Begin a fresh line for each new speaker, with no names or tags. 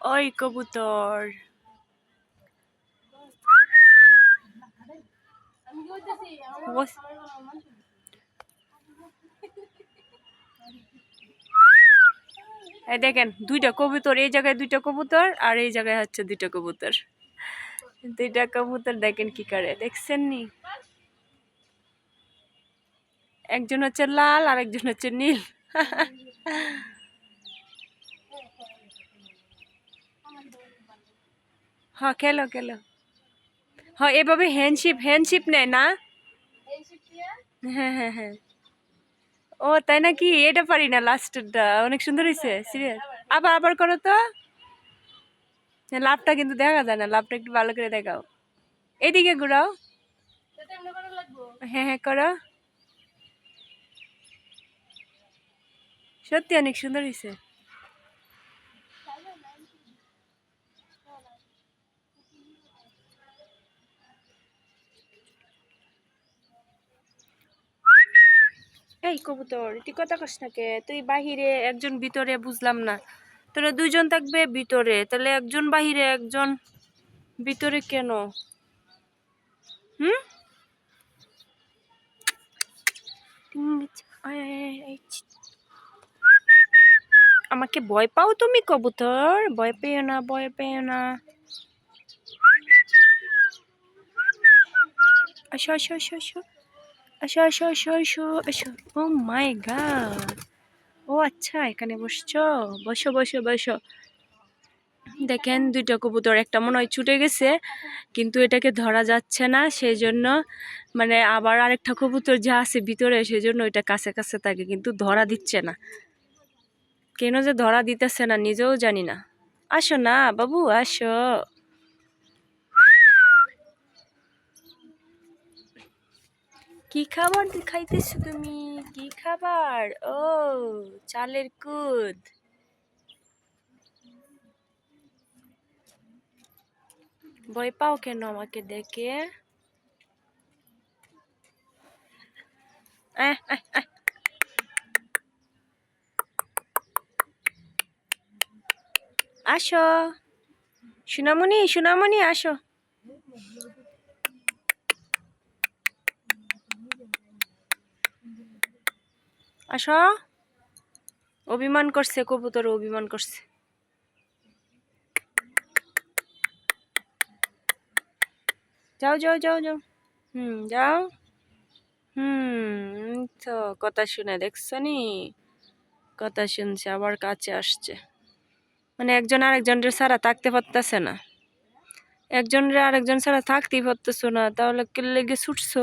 ওই কবুতর এই দেখেন, দুইটা কবুতর, এই জায়গায় দুইটা কবুতর আর এই জায়গায় হচ্ছে দুইটা কবুতর। দুইটা কবুতর দেখেন কি করে, দেখছেন নি? একজন হচ্ছে লাল আর একজন হচ্ছে নীল। হ্যাঁ খেলো খেলো হ্যাঁ এভাবে হ্যান্ডশিপ হ্যান্ডশিপ নেয় না হ্যাঁ হ্যাঁ হ্যাঁ ও তাই নাকি এটা পারি না লাস্টেরটা অনেক সুন্দর হয়েছে সিরিয়াস আবার আবার করো তো লাভটা কিন্তু দেখা যায় না লাভটা একটু ভালো করে দেখাও এইদিকে ঘুরাও হ্যাঁ হ্যাঁ করো সত্যি অনেক সুন্দর হয়েছে এই কবুতর, তুই কথা কস না কে? তুই বাহিরে একজন ভিতরে বুঝলাম না। তোরা দুইজন থাকবে ভিতরে, তাহলে একজন বাহিরে, একজন ভিতরে কেন? হুম। আমাকে ভয় পাও তুমি কবুতর? ভয় পেও না, ভয় পেও না। আসো আসো আসো আসো। আসো আসো আসো আসো আসো। ও মাই গড ও আচ্ছা এখানে বসছো? বসো বসো বসো। দেখেন, দুইটা কবুতর, একটা মনে হয় ছুটে গেছে, কিন্তু এটাকে ধরা যাচ্ছে না সেই জন্য মানে আবার আরেকটা কবুতর যা আছে ভিতরে সেই জন্য ওইটা কাছে কাছে থাকে, কিন্তু ধরা দিচ্ছে না। কেন যে ধরা দিতেছে না, নিজেও জানি না। আসো না, বাবু, আসো। কি খাবার খাইতেছো তুমি? কি খাবার? ও, চালের কুদ। ভয় পাও কেন আমাকে দেখে। আসো। সোনামণি সোনামণি, আসো। আসো। অভিমান করছে কবুতর অভিমান করছে। যাও যাও যাও যাও। হুম যাও। হুম তো, কথা শুনে দেখছ নি? কথা শুনছে, আবার কাছে আসছে। মানে একজন আরেকজনের ছাড়া থাকতে পারতেছে না। একজনের আরেকজন ছাড়া থাকতেই পারতেছো না, তাহলে কে লেগে ছুটছো?